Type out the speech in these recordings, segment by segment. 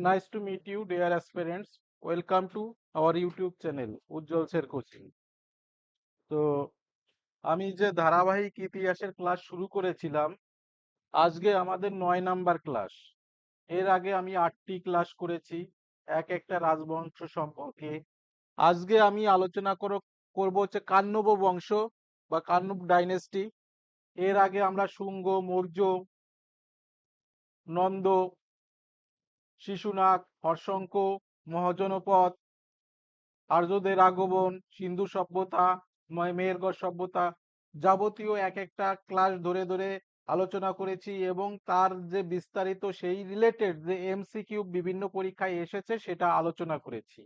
Nice to meet you, dear aspirants. Welcome to our YouTube channel, Ujjwal sir coaching. তো আমি যে ধারাবাহিক ইতিহাসের ক্লাস শুরু করেছিলাম, আজকে আমাদের নয় নাম্বার ক্লাস। এর আগে আমি আটটি ক্লাস করেছি এক একটা রাজবংশ সম্পর্কে। আজকে আমি আলোচনা করো করব হচ্ছে কান্নব বংশ বা কান্নব ডাইনেস্টি। এর আগে আমরা শুঙ্গ, মৌর্য, নন্দ, শিশুনাগ, হর্ষঙ্ক, মহাজনপদ, আর্যদের আগমন, সিন্ধু সভ্যতা, মেহেরগড় সভ্যতা যাবতীয় এক একটা ক্লাস ধরে ধরে আলোচনা করেছি এবং তার যে বিস্তারিত সেই রিলেটেড যে এমসিকিউ বিভিন্ন পরীক্ষায় এসেছে সেটা আলোচনা করেছি।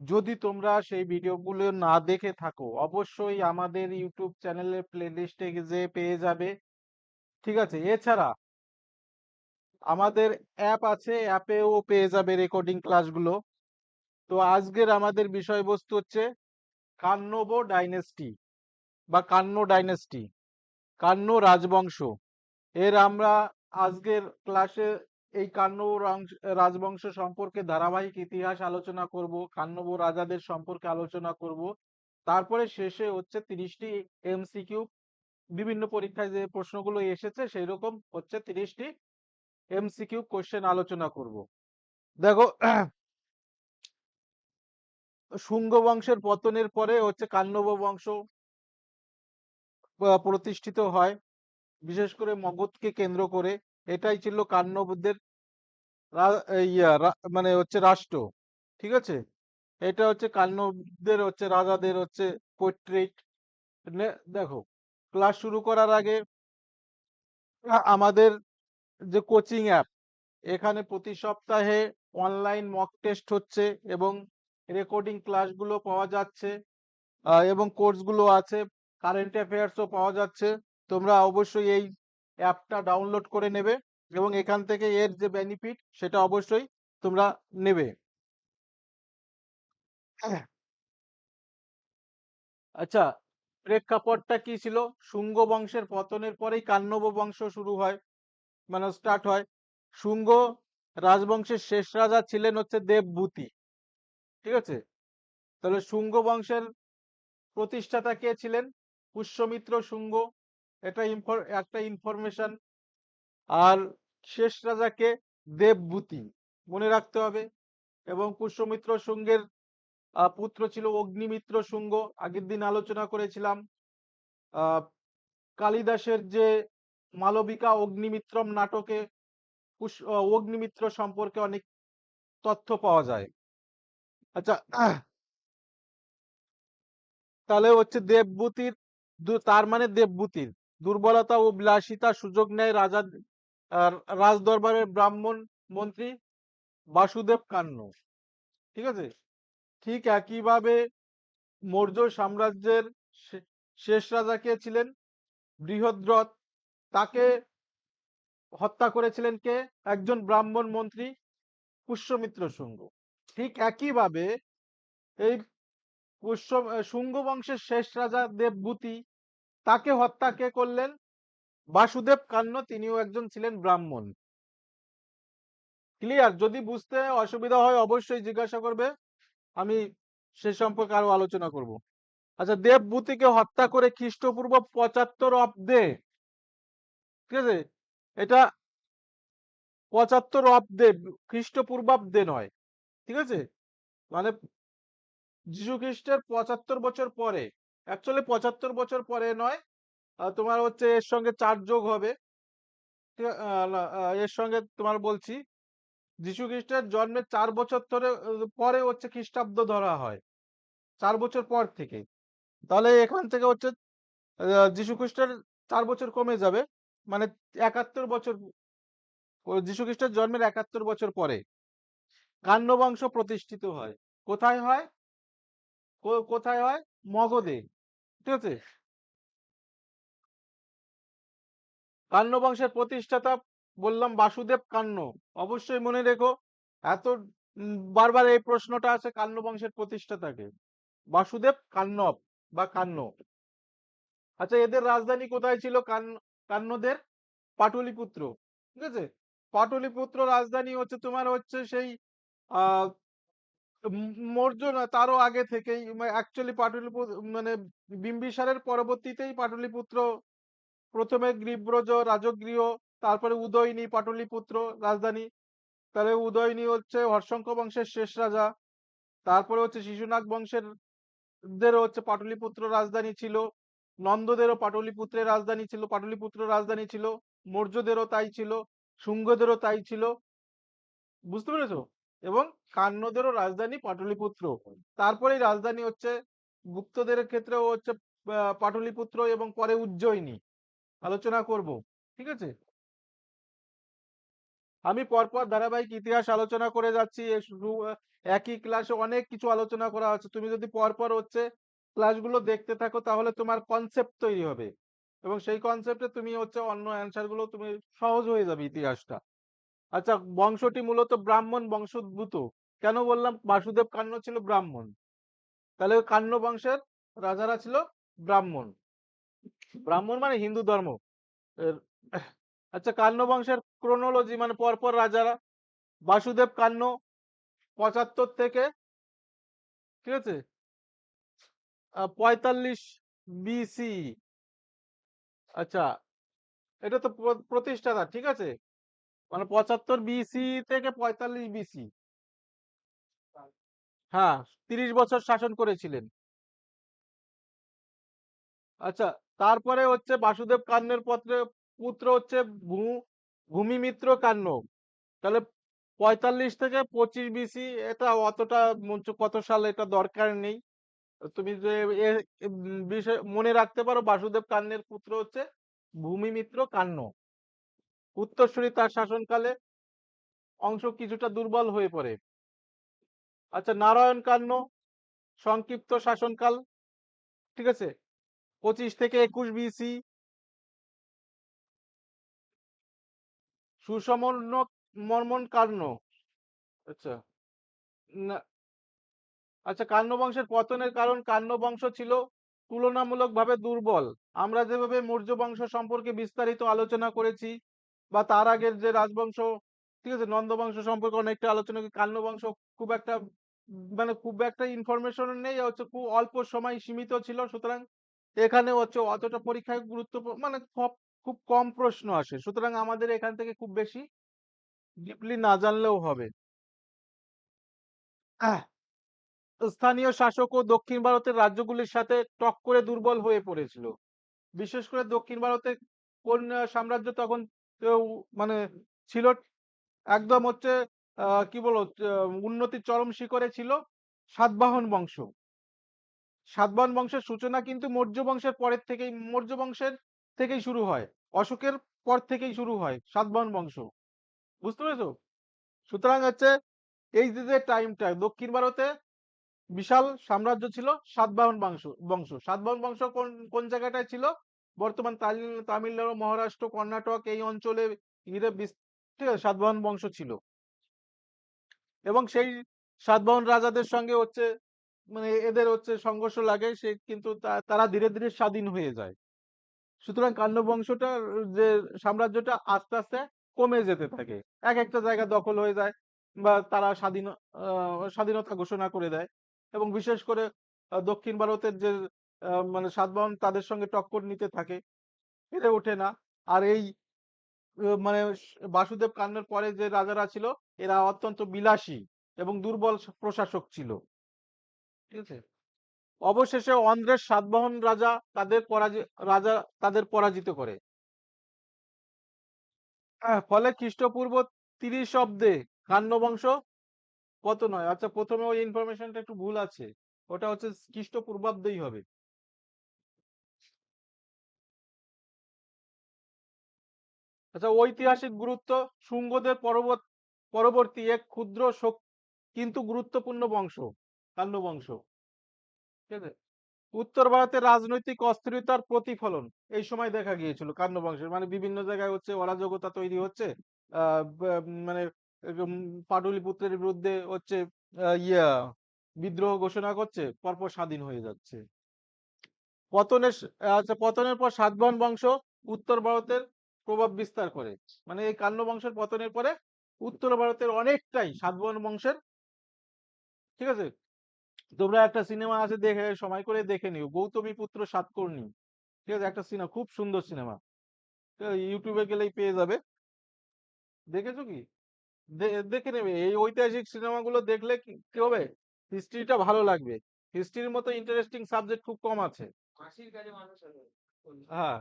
যদি তোমরা সেই ভিডিওগুলো না দেখে থাকো অবশ্যই আমাদের ইউটিউব চ্যানেলের প্লেলিস্টে যে পেয়ে যাবে। ঠিক আছে? এছাড়া আমাদের অ্যাপ আছে অ্যাপেও পেয়ে যাবে রেকর্ডিং ক্লাসগুলো তো আজকের আমাদের বিষয়বস্তু হচ্ছে কান্নব ডাইনেস্টি বা কান্ন ডাইনেস্টি কান্ন রাজবংশ। এর আমরা আজকের ক্লাসে এই কান্ন রাজবংশ সম্পর্কে ধারাবাহিক ইতিহাস আলোচনা করব, কান্নব রাজাদের সম্পর্কে আলোচনা করব। তারপরে শেষে হচ্ছে তিরিশটি এমসিকিউ বিভিন্ন পরীক্ষায় যে প্রশ্নগুলো এসেছে সেই রকম হচ্ছে তিরিশটি এমসিকিউ কোশ্চেন আলোচনা করব। দেখো, শুঙ্গ বংশের পতনের পরে হচ্ছে কান্নব বংশ প্রতিষ্ঠিত হয়। বিশেষ করে মগধকে কেন্দ্র করে। এটাই ছিল কান্নবদের ইয়া মানে হচ্ছে রাষ্ট্র। ঠিক আছে? এটা হচ্ছে কান্নবদের হচ্ছে রাজাদের হচ্ছে পোর্ট্রেট দেখো ক্লাস শুরু করার আগে আমাদের যে কোচিং অ্যাপ। এখানে প্রতি সপ্তাহে অনলাইন মক টেস্ট হচ্ছে এবং রেকর্ডিং ক্লাসগুলো পাওয়া যাচ্ছে এবং কোর্সগুলো আছে, কারেন্ট অ্যাফেয়ার্সও পাওয়া যাচ্ছে। তোমরা অবশ্যই এই অ্যাপটা ডাউনলোড করে নেবে এবং এখান থেকে এর যে বেনিফিট সেটা অবশ্যই তোমরা নেবে। আচ্ছা প্রেক্ষাপটটা কি ছিল? শুঙ্গ বংশের পতনের পরেই কান্নব বংশ শুরু হয়। মানে স্টার্ট হয়। শুঙ্গ রাজবংশের শেষ রাজা ছিলেন হচ্ছে দেবভূতি ঠিক আছে? তাহলে শুঙ্গ বংশের প্রতিষ্ঠাতা কে ছিলেন? পুষ্যমিত্র শুঙ্গ। এটা একটা ইনফরমেশন আর শেষ রাজাকে দেবভূতি মনে রাখতে হবে। এবং পুষ্যমিত্র শুঙ্গের পুত্র ছিল অগ্নিমিত্র শুঙ্গ। আগের দিন আলোচনা করেছিলাম। কালিদাসের যে মালবিকা অগ্নিমিত্রম নাটকে অগ্নিমিত্র সম্পর্কে অনেক তথ্য পাওয়া যায়। আচ্ছা তাহলে হচ্ছে দেবভূতির তার মানে দেবভূতির দুর্বলতা ও বিলাসিতা সুযোগ নেয় রাজা রাজদরবারের ব্রাহ্মণ মন্ত্রী বাসুদেব কান্ন। ঠিক আছে? ঠিক একইভাবে মৌর্য সাম্রাজ্যের শেষ রাজা কে ছিলেন? বৃহদ্রথ তাকে হত্যা করেছিলেন কে? একজন ব্রাহ্মণ মন্ত্রী পুষ্যমিত্র শুঙ্গ। ঠিক একইভাবে এই পুষ্য শুঙ্গ বংশের শেষ রাজা দেবভূতি তাকে হত্যা কে করলেন? বাসুদেব কান্ন, তিনিও একজন ছিলেন ব্রাহ্মণ। ক্লিয়ার? যদি বুঝতে অসুবিধা হয় অবশ্যই জিজ্ঞাসা করবে। আমি সে সম্পর্কে আরও আলোচনা করব। আচ্ছা দেবভূতিকে হত্যা করে খ্রিস্টপূর্ব পঁচাত্তর অব্দে ঠিক আছে? এটা পঁচাত্তর অব্দে, খ্রিস্টপূর্বাব্দে নয়, ঠিক আছে? মানে যীশু খ্রিস্টের পঁচাত্তর বছর পরে অ্যাকচুয়ালি পঁচাত্তর বছর পরে নয় তোমার হচ্ছে এর সঙ্গে চার যোগ হবে এর সঙ্গে তোমার বলছি যীশু খ্রিস্টের জন্মের চার বছর ধরে পরে হচ্ছে খ্রিস্টাব্দ ধরা হয়, চার বছর পর থেকে। তাহলে এখান থেকে হচ্ছে যীশু খ্রিস্টের চার বছর কমে যাবে। মানে একাত্তর বছর যীশু খ্রিস্টের জন্মের একাত্তর বছর পরে। কান্য বংশ প্রতিষ্ঠিত হয়। কোথায় হয়? কোথায় হয়? মগধে। ঠিক আছে? কান্য বংশের প্রতিষ্ঠাতা বললাম বাসুদেব কান্ন। অবশ্যই মনে রেখো, এত বারবার এই প্রশ্নটা আছে কান্ন বংশের প্রতিষ্ঠাতাকে। বাসুদেব কান্নব বা কান্ন। আচ্ছা এদের রাজধানী কোথায় ছিল? কান কান্নদের পাটলিপুত্র, ঠিক আছে? পাটলিপুত্র রাজধানী হচ্ছে তোমার হচ্ছে সেই মৌর্য না, তারও আগে থেকেই অ্যাকচুয়ালি পাটলিপুত্র মানে বিম্বিসারের পরবর্তীতেই পাটলিপুত্র, প্রথমে গ্রীব্রজ রাজগৃহ, তারপরে উদয়নী পাটলিপুত্র রাজধানী, তাহলে উদয়নী হচ্ছে হর্ষঙ্ক বংশের শেষ রাজা, তারপরে হচ্ছে শিশুনাগ বংশের, দের হচ্ছে পাটলিপুত্র রাজধানী ছিল। নন্দদেরও পাটলিপুত্রের রাজধানী ছিল, পাটলিপুত্র রাজধানী ছিল, মৌর্যদেরও তাই ছিল, শুঙ্গদেরও তাই ছিল। বুঝতে পেরেছ? এবং কান্নদেরও রাজধানী পাটলিপুত্র। তারপরে রাজধানী হচ্ছে, গুপ্তদের ক্ষেত্রেও হচ্ছে পাটলিপুত্র এবং পরে উজ্জয়িনী। আলোচনা করব, ঠিক আছে? আমি পরপর ধারাবাহিক ইতিহাস আলোচনা করে যাচ্ছি একই ক্লাসে অনেক কিছু আলোচনা করা হচ্ছে তুমি যদি পরপর হচ্ছে ক্লাসগুলো দেখতে থাকো, তাহলে তোমার কনসেপ্ট তৈরি হবে। এবং সেই কনসেপ্টে তুমি হচ্ছে অন্য অ্যান্সারগুলো তুমি সহজ হয়ে যাবে ইতিহাসটা। আচ্ছা বংশটি মূলত ব্রাহ্মণ বংশোদ্ভূত। কেন বললাম? বাসুদেব কান্ন ছিল ব্রাহ্মণ। তাহলে কান্ন বংশের রাজারা ছিল ব্রাহ্মণ। ব্রাহ্মণ মানে হিন্দু ধর্ম। আচ্ছা কান্ন বংশের ক্রোনোলজি মানে পরপর রাজারা। বাসুদেব কান্ন পঁচাত্তর থেকে, ঠিক আছে? পঁয়তাল্লিশ বিসি। আচ্ছা এটা তো প্র- প্রতিষ্ঠাতা, ঠিক আছে? মানে পঁচাত্তর বিসি থেকে পঁয়তাল্লিশ বিসি। হ্যাঁ তিরিশ বছর শাসন করেছিলেন। আচ্ছা তারপরে হচ্ছে বাসুদেব কান্নের পত্রে, পুত্র হচ্ছে ভূমিমিত্র কান্ন তাহলে পঁয়তাল্লিশ থেকে পঁচিশ বিসি, এটা অতটা কত সাল এটা দরকার নেই? তুমি যে বিষয় মনে রাখতে পারো, বাসুদেব কান্নের পুত্র হচ্ছে ভূমিমিত্র কান্ন। উত্তরসূরি তার শাসনকালে অংশ কিছুটা দুর্বল হয়ে পড়ে। আচ্ছা নারায়ণ কান্ন, সংক্ষিপ্ত শাসনকাল, ঠিক আছে? পঁচিশ থেকে একুশ বিসি সুসমন মর্মন কান্ন। আচ্ছা আচ্ছা কান্ন বংশের পতনের কারণ কান্ন বংশ ছিল তুলনামূলকভাবে দুর্বল। আমরা যেভাবে মৌর্য বংশ সম্পর্কে বিস্তারিত আলোচনা করেছি বা তার আগের যে রাজবংশ ঠিক আছে নন্দ বংশ সম্পর্কে অনেকটা আলোচনা কান্ন বংশ খুব একটা মানে খুব একটা ইনফরমেশন নেই হচ্ছে খুব অল্প সময় সীমিত ছিল সুতরাং এখানে হচ্ছে অতটা পরীক্ষায় গুরুত্ব মানে খুব খুব কম প্রশ্ন আসে সুতরাং আমাদের এখান থেকে খুব বেশি ডিপলি না জানলেও হবে। আহ, স্থানীয় শাসক ও দক্ষিণ ভারতের রাজ্যগুলির সাথে টক্করে দুর্বল হয়ে পড়েছিল। বিশেষ করে দক্ষিণ ভারতে কোন সাম্রাজ্য তখন মানে ছিল একদম হচ্ছে কি বলো আহ, উন্নতির চরম শিখরে ছিল সাতবাহন বংশ। সাতবাহন বংশের সূচনা কিন্তু মৌর্য বংশের পরের থেকেই মৌর্য বংশের থেকেই শুরু হয় অশোকের পর থেকেই শুরু হয় সাতবাহন বংশ। বুঝতে পেরেছ? সুতরাং হচ্ছে এই যে টাইমটা দক্ষিণ ভারতে বিশাল সাম্রাজ্য ছিল সাতবাহন বংশ বংশ। সাতবাহন বংশ কোন কোন জায়গাটায় ছিল? বর্তমান তামিলনাড়ু, মহারাষ্ট্র, কর্ণাটক এই অঞ্চলে সাতবাহন বংশ ছিল। এবং সেই সাতবাহন রাজাদের সঙ্গে হচ্ছে মানে এদের হচ্ছে সংঘর্ষ লাগে, সে কিন্তু তারা ধীরে ধীরে স্বাধীন হয়ে যায়। সুতরাং কান্য বংশটা যে সাম্রাজ্যটা আস্তে আস্তে কমে যেতে থাকে। এক একটা জায়গা দখল হয়ে যায় বা তারা স্বাধীন স্বাধীনতা ঘোষণা করে দেয়। এবং বিশেষ করে দক্ষিণ ভারতের যে মানে সাতবাহন তাদের সঙ্গে টক্কর নিতে থাকে। পেরে ওঠে না। আর এই মানে বাসুদেব কান্নের পরে যে রাজারা ছিল, এরা অত্যন্ত বিলাসী এবং দুর্বল প্রশাসক ছিল। ঠিক আছে? অবশেষে অন্ধ্রের সাতবাহন রাজা তাদের পরাজিত রাজা তাদের পরাজিত করে। ফলে খ্রিস্টপূর্ব তিরিশ অব্দে কান্ন বংশ কত নয়? আচ্ছা প্রথমে ওই ইনফরমেশনটা একটু ভুল আছে। ওটা হচ্ছে খ্রিস্টপূর্বাব্দেই হবে। আচ্ছা ঐতিহাসিক গুরুত্ব, শুঙ্গদের পরবর্তী এক ক্ষুদ্র কিন্তু গুরুত্বপূর্ণ বংশ কান্য বংশ। ঠিক আছে? উত্তর ভারতের রাজনৈতিক অস্থিরতার প্রতিফলন, এই সময় দেখা গিয়েছিল কান্য বংশের। মানে বিভিন্ন জায়গায় হচ্ছে অরাজকতা তৈরি হচ্ছে। মানে পাটলিপুত্রের বিরুদ্ধে হচ্ছে ইয়া, বিদ্রোহ ঘোষণা করছে, পরপর স্বাধীন হয়ে যাচ্ছে। পতনের আচ্ছা পতনের পর সাতবাহন বংশ উত্তর ভারতের প্রভাব বিস্তার করে। মানে এই কান্ন বংশের পতনের পরে উত্তর ভারতের অনেকটাই সাতবাহন বংশের, ঠিক আছে? তোমরা একটা সিনেমা আছে দেখে, সময় করে দেখে নিও। গৌতমী পুত্র সাতকর্ণী, ঠিক আছে? একটা সিনেমা, খুব সুন্দর সিনেমা। ইউটিউবে গেলেই পেয়ে যাবে। দেখেছ কি? দেখে নেবে। এই ঐতিহাসিক সিনেমাগুলো দেখলে কি হবে? হিস্ট্রিটা ভালো লাগবে। হিস্ট্রির মতো ইন্টারেস্টিং সাবজেক্ট খুব কম আছে। হ্যাঁ।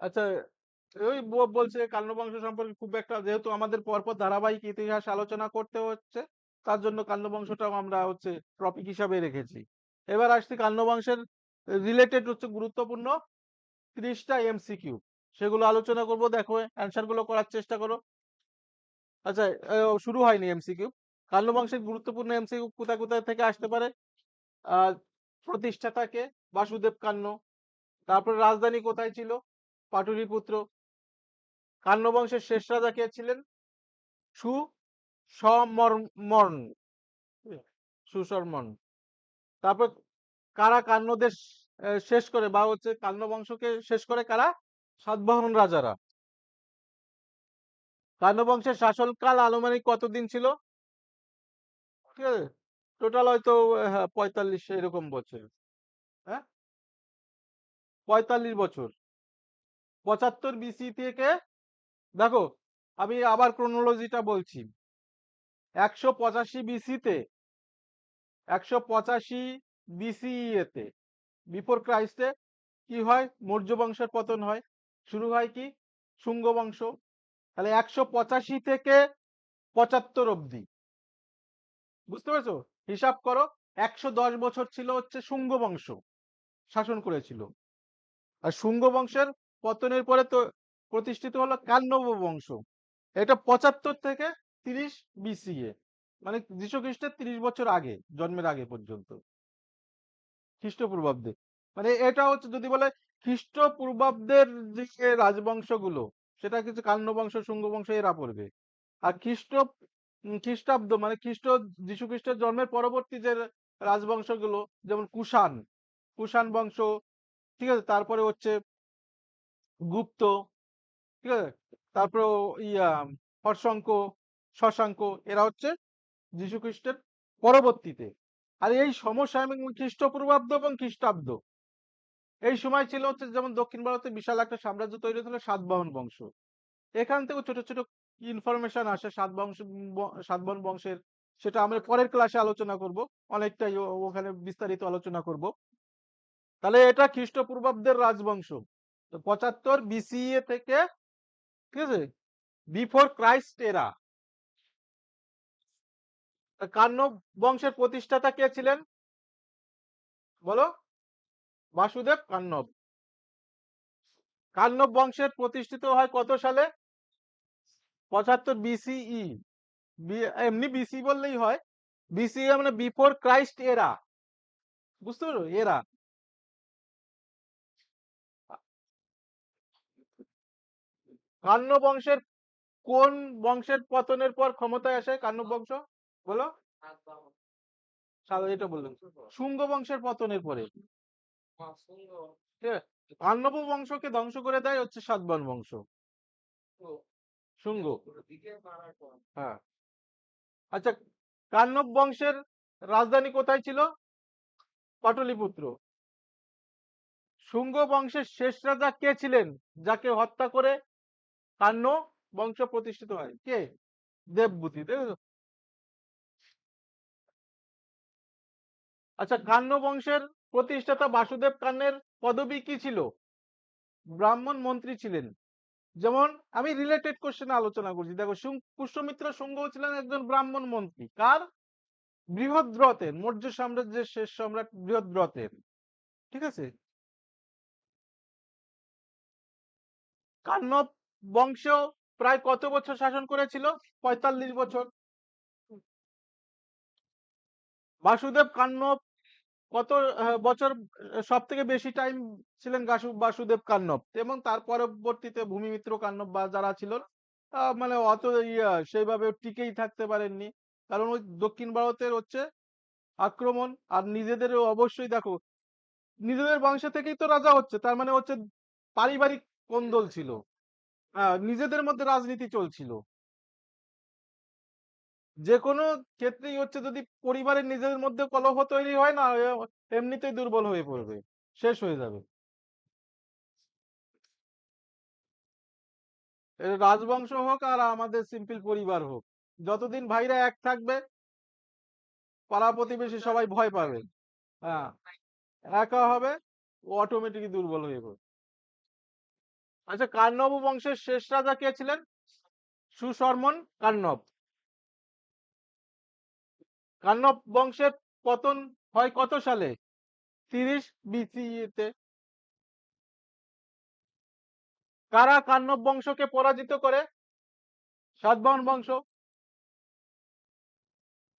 আচ্ছা ওই বলছে কান্নবংশ সম্পর্কে খুব একটা যেহেতু আমাদের পরপর ধারাবাহিক ইতিহাস আলোচনা করতে হচ্ছে তার জন্য কান্নবংশটাও আমরা হচ্ছে টপিক হিসাবে রেখেছি। এবার আসছি কান্নবংশের রিলেটেড হচ্ছে গুরুত্বপূর্ণ ত্রিশটা এমসিকিউ সেগুলো আলোচনা করব, দেখো অ্যান্সারগুলো করার চেষ্টা করো। আচ্ছা শুরু হয়নি এমসিকিউ কান্ন বংশের গুরুত্বপূর্ণ এমসিকিউ কোথায় কোথায় থেকে আসতে পারে? প্রতিষ্ঠাতাকে বাসুদেব কান্ন। তারপর রাজধানী কোথায় ছিল? পাটলিপুত্র। কান্ন বংশের শেষ রাজা কে ছিলেন? সু সমর্মন সুশর্মন তারপর কারা কান্নদের শেষ করে বা হচ্ছে কান্ন বংশকে শেষ করে কারা? সাতবাহন রাজারা। কান্ন বংশের শাসনকাল আনুমানিক কতদিন ছিল? ঠিক আছে? টোটাল হয়তো হ্যাঁ পঁয়তাল্লিশ এরকম বছর। হ্যাঁ? পঁয়তাল্লিশ বছর। পঁচাত্তর বিসি থেকে, দেখো, আমি আবার ক্রোনোলজিটা বলছি। একশো পঁচাশি বিসিতে একশো পঁচাশি বিসিএতে বিফোর ক্রাইস্টে কি হয়? মৌর্য বংশের পতন হয়। শুরু হয় কি? শুঙ্গ বংশ। তাহলে একশো পঁচাশি থেকে পঁচাত্তর অবধি। বুঝতে পেরেছ? হিসাব করো, একশো দশ বছর ছিল হচ্ছে শুঙ্গ বংশ। শাসন করেছিল। আর শুঙ্গ বংশের পতনের পরে তো প্রতিষ্ঠিত হলো কান্নব বংশ। এটা পঁচাত্তর থেকে তিরিশ বিসিএ মানে যীশু খ্রিস্টের তিরিশ বছর আগে, জন্মের আগে পর্যন্ত। খ্রিস্টপূর্বাব্দে। মানে এটা হচ্ছে যদি বলে খ্রিস্টপূর্বাব্দের যে রাজবংশগুলো, সেটা কিছু কান্ন বংশ শুঙ্গ বংশ এরা পড়বে। আর খ্রিস্ট খ্রিস্টাব্দ মানে খ্রিস্ট যীশু খ্রিস্টের জন্মের পরবর্তী যে রাজবংশগুলো, যেমন কুষাণ কুষাণ বংশ, ঠিক আছে? তারপরে হচ্ছে গুপ্ত, ঠিক আছে? তারপরে ইয়া হর্ষঙ্ক শশাঙ্ক, এরা হচ্ছে যীশু খ্রিস্টের পরবর্তীতে। আর এই সমসাময়িক খ্রিস্টপূর্বাব্দ এবং খ্রিস্টাব্দ এই সময় ছিল হচ্ছে যেমন দক্ষিণ ভারতে বিশাল একটা সাম্রাজ্য তৈরি হয়েছিল সাতবাহন বংশ। এখান থেকে ছোট ছোট ইনফরমেশন আসে সাতবংশ সাতবাহন বংশের। সেটা আমরা পরের ক্লাসে আলোচনা করব। অনেকটাই ওখানে বিস্তারিত আলোচনা করব। তাহলে এটা খ্রিস্টপূর্বাব্দের রাজবংশ। পঁচাত্তর বিসিএ থেকে, ঠিক আছে? বিফোর ক্রাইস্ট এরা কান্ন বংশের প্রতিষ্ঠাতা কে ছিলেন? বলো। বাসুদেব কান্নব। কান্নব বংশের প্রতিষ্ঠিত হয় কত সালে? পঁচাত্তর বিসিই এমনি বিসি বললেই হয়। বিসি মানে বিফোর ক্রাইস্ট এরা বুঝতে পারো এরা কান্ন বংশের, কোন বংশের পতনের পর ক্ষমতায় আসে কান্ন বংশ? বলো। এটা বললাম শুঙ্গ বংশের পতনের পরে। মা- বংশকে ধ্বংস করে দেয় হচ্ছে সাতবাহন বংশ। শুঙ্গ। হ্যাঁ। আচ্ছা কান্নব বংশের রাজধানী কোথায় ছিল? পাটলিপুত্র। শুঙ্গ বংশের শেষ রাজা কে ছিলেন? যাকে হত্যা করে কান্ন বংশ প্রতিষ্ঠিত হয়। কে? দেবভূতি আচ্ছা কান্ন বংশের প্রতিষ্ঠাতা বাসুদেব কান্নের পদবী কি ছিল? ব্রাহ্মণ মন্ত্রী ছিলেন। যেমন আমি রিলেটেড কোশ্চেন আলোচনা করছি। দেখো পুষ্যমিত্র শুঙ্গ ছিলেন একজন ব্রাহ্মণ মন্ত্রী। কার? বৃহদ্রথের, মৌর্য সাম্রাজ্যের শেষ সম্রাট বৃহদ্রথের। ঠিক আছে? কান্নব বংশ প্রায় কত বছর শাসন করেছিল? পঁয়তাল্লিশ বছর। বাসুদেব কান্নব কত বছর সব থেকে বেশি টাইম ছিলেন বাসুদেব কান্নব? এবং তার পরবর্তীতে ভূমিমিত্র কান্নব বা যারা ছিল মানে অত ইয়া, সেইভাবে টিকেই থাকতে পারেননি। কারণ ওই দক্ষিণ ভারতের হচ্ছে আক্রমণ, আর নিজেদের অবশ্যই দেখো, নিজেদের বংশ থেকেই তো রাজা হচ্ছে, তার মানে হচ্ছে পারিবারিক কোন্দল ছিল। নিজেদের মধ্যে রাজনীতি চলছিল। যে কোনো ক্ষেত্রেই হচ্ছে যদি পরিবারের নিজেদের মধ্যে কলহ তৈরি হয় না এমনিতেই দুর্বল হয়ে পড়বে, শেষ হয়ে যাবে। রাজবংশ হোক আর আমাদের সিম্পল পরিবার হোক, যতদিন ভাইরা এক থাকবে, পাড়া প্রতিবেশী সবাই ভয় পাবে। হ্যাঁ একা হবে, ও অটোমেটিকই দুর্বল হয়ে পড়বে। আচ্ছা কান্নব বংশের শেষ রাজা কে ছিলেন? সুশর্মন কান্নব কান্নব বংশের পতন হয় কত সালে? তিরিশ বিসিতে কারা কান্নব বংশকে পরাজিত করে? সাতবাহন বংশ।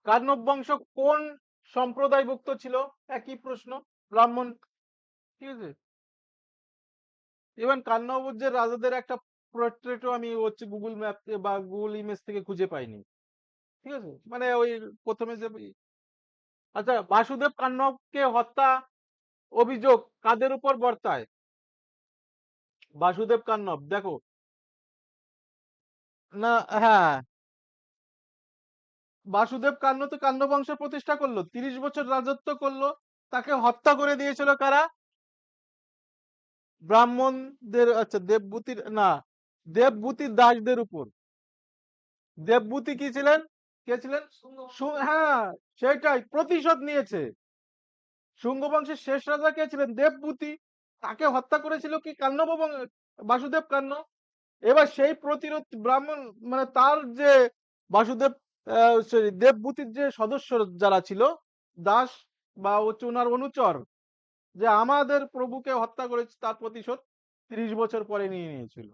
কান্নব বংশ কোন সম্প্রদায়ভুক্ত ছিল? একই প্রশ্ন। ব্রাহ্মণ। ঠিক আছে? ইভেন কান্নব রাজাদের একটা পোর্ট্রেটও আমি হচ্ছে গুগল ম্যাপ বা গুগল ইমেজ থেকে খুঁজে পাইনি। ঠিক আছে? মানে ওই প্রথমে যে আচ্ছা বাসুদেব কান্নবকে হত্যা অভিযোগ কাদের উপর বর্তায়? বাসুদেব কান্নব, দেখো। না হ্যাঁ। বাসুদেব কান্ন তো কান্ন বংশের প্রতিষ্ঠা করল, তিরিশ বছর রাজত্ব করল, তাকে হত্যা করে দিয়েছিল কারা? ব্রাহ্মণদের আচ্ছা দেবভূতির না দেবভূতির দাসদের উপর। দেবভূতি কি ছিলেন? কে ছিলেন? হ্যাঁ সেটাই প্রতিশোধ নিয়েছে। শুঙ্গ বংশের শেষ রাজা কে ছিলেন? দেবভূতি তাকে হত্যা করেছিল কি কান্নব বাসুদেব কান্ন? এবার সেই প্রতিরোধ ব্রাহ্মণ মানে তার যে বাসুদেব দেবভূতির যে সদস্য যারা ছিল দাস বা ওনার অনুচর যে আমাদের প্রভুকে হত্যা করেছে তার প্রতিশোধ ত্রিশ বছর পরে নিয়ে নিয়েছিল।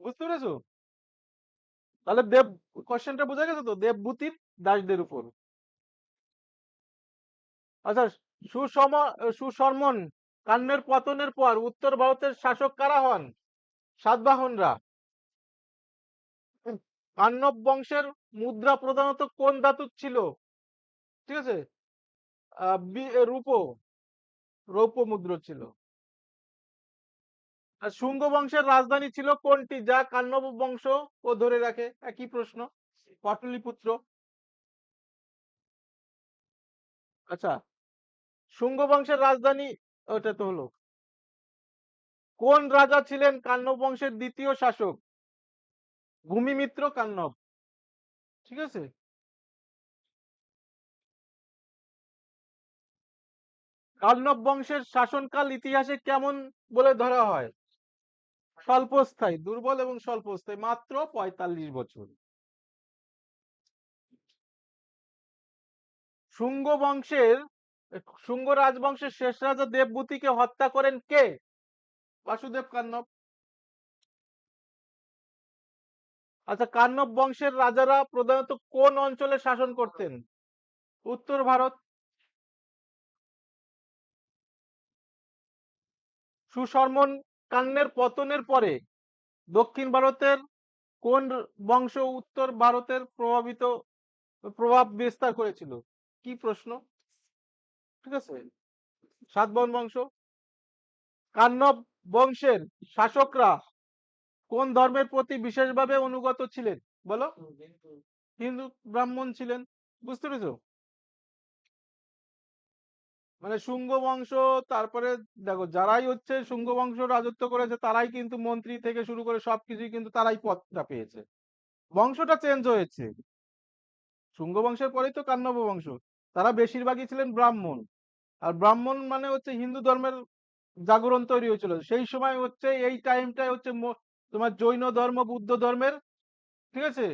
বুঝতে পেরেছ? তাহলে দেব কোশ্চেনটা বোঝা গেছে তো? দেবভূতির দাসদের উপর। আচ্ছা সুসম সুশর্মন কান্নের পতনের পর উত্তর ভারতের শাসক কারা হন? সাতবাহনরা। কান্নব বংশের মুদ্রা প্রধানত কোন ধাতুর ছিল? ঠিক আছে? রূপ। রৌপ্য মুদ্রা ছিল। আর শুঙ্গ বংশের রাজধানী ছিল কোনটি, যা কান্নব বংশ ও ধরে রাখে? একই প্রশ্ন। পাটলিপুত্র। আচ্ছা শুঙ্গ বংশের রাজধানী ওটা তো হলো। কোন রাজা ছিলেন কান্নব বংশের দ্বিতীয় শাসক? ভূমিমিত্র কান্নব। ঠিক আছে? কান্নব বংশের শাসনকাল ইতিহাসে কেমন বলে ধরা হয়? স্বল্পস্থায়ী, দুর্বল এবং স্বল্পস্থায়ী, মাত্র পঁয়তাল্লিশ বছর। শুঙ্গ বংশের, শুঙ্গ রাজবংশের শেষ রাজা দেবভূতিকে হত্যা করেন কে? বাসুদেব কান্নব। আচ্ছা কান্নব বংশের রাজারা প্রধানত কোন অঞ্চলে শাসন করতেন? উত্তর ভারত। সুশর্মন কান্নের পতনের পরে দক্ষিণ ভারতের কোন বংশ উত্তর ভারতের প্রভাবিত প্রভাব বিস্তার করেছিল? কি প্রশ্ন? ঠিক আছে? সাতবাহন বংশ। কান্নব বংশের শাসকরা কোন ধর্মের প্রতি বিশেষভাবে অনুগত ছিলেন? বলো। হিন্দু ব্রাহ্মণ ছিলেন। বুঝতে পেরেছ? মানে শুঙ্গ বংশ তারপরে দেখো যারাই হচ্ছে শুঙ্গ বংশ রাজত্ব করেছে তারাই কিন্তু মন্ত্রী থেকে শুরু করে সবকিছুই কিন্তু তারাই পদটা পেয়েছে। বংশটা চেঞ্জ হয়েছে। শুঙ্গ বংশের পরেই তো কান্নব বংশ। তারা বেশিরভাগই ছিলেন ব্রাহ্মণ। আর ব্রাহ্মণ মানে হচ্ছে হিন্দু ধর্মের জাগরণ তৈরি হয়েছিল। সেই সময় হচ্ছে এই টাইমটাই হচ্ছে তোমার জৈন ধর্ম, বুদ্ধ ধর্মের, ঠিক আছে?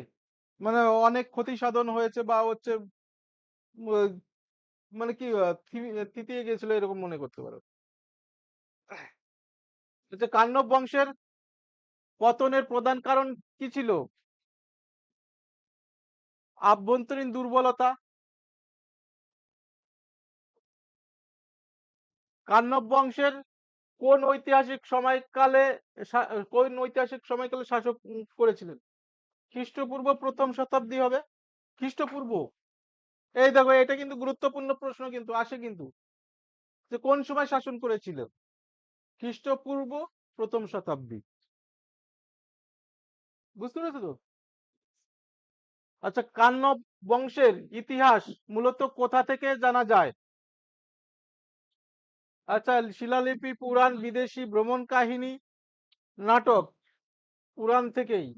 মানে অনেক ক্ষতি সাধন হয়েছে বা হচ্ছে মানে কি থিতিয়ে গেছিল এরকম মনে করতে পারো? কান্নব বংশের পতনের প্রধান কারণ কি ছিল? আভ্যন্তরীণ দুর্বলতা। কান্নব বংশের কোন ঐতিহাসিক সময়কালে কোন ঐতিহাসিক সময়কালে শাসক করেছিলেন? খ্রিস্টপূর্ব প্রথম শতাব্দী হবে? খ্রিস্টপূর্ব? এই দেখো, এটা কিন্তু গুরুত্বপূর্ণ প্রশ্ন কিন্তু, আসে কিন্তু। যে কোন সময় শাসন করেছিল? খ্রিস্টপূর্ব প্রথম শতাব্দী। বুঝতে পেরেছ তো? আচ্ছা কান্নব বংশের ইতিহাস মূলত কোথা থেকে জানা যায়? আচ্ছা শিলালিপি, পুরাণ, বিদেশি ভ্রমণ কাহিনী, নাটক, পুরাণ থেকেই।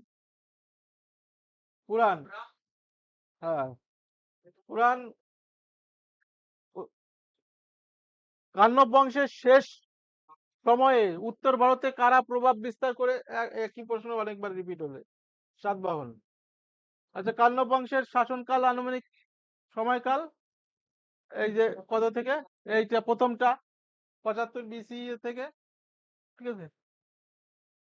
পুরাণ। হ্যাঁ। পুরাণ কান্নব বংশের শেষ সময়ে উত্তর ভারতে কারা প্রভাব বিস্তার করে একই প্রশ্ন অনেকবার রিপিট হলে। সাতবাহন। আচ্ছা কান্নব বংশের শাসনকাল আনুমানিক সময়কাল? এই যে কত থেকে? এইটা প্রথমটা, পঁচাত্তর বিসি থেকে? ঠিক আছে।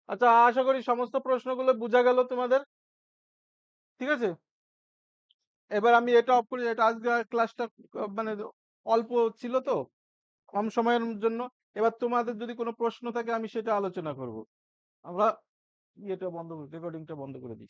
আচ্ছা আশা করি সমস্ত প্রশ্নগুলো বোঝা গেল তোমাদের। ঠিক আছে? এবার আমি এটা অফ করি, এটা আজকে ক্লাসটা মানে অল্প ছিল তো, কম সময়ের জন্য। এবার তোমাদের যদি কোনো প্রশ্ন থাকে, আমি সেটা আলোচনা করব। আমরা ইয়েটা বন্ধ রেকর্ডিংটা বন্ধ করে দিই।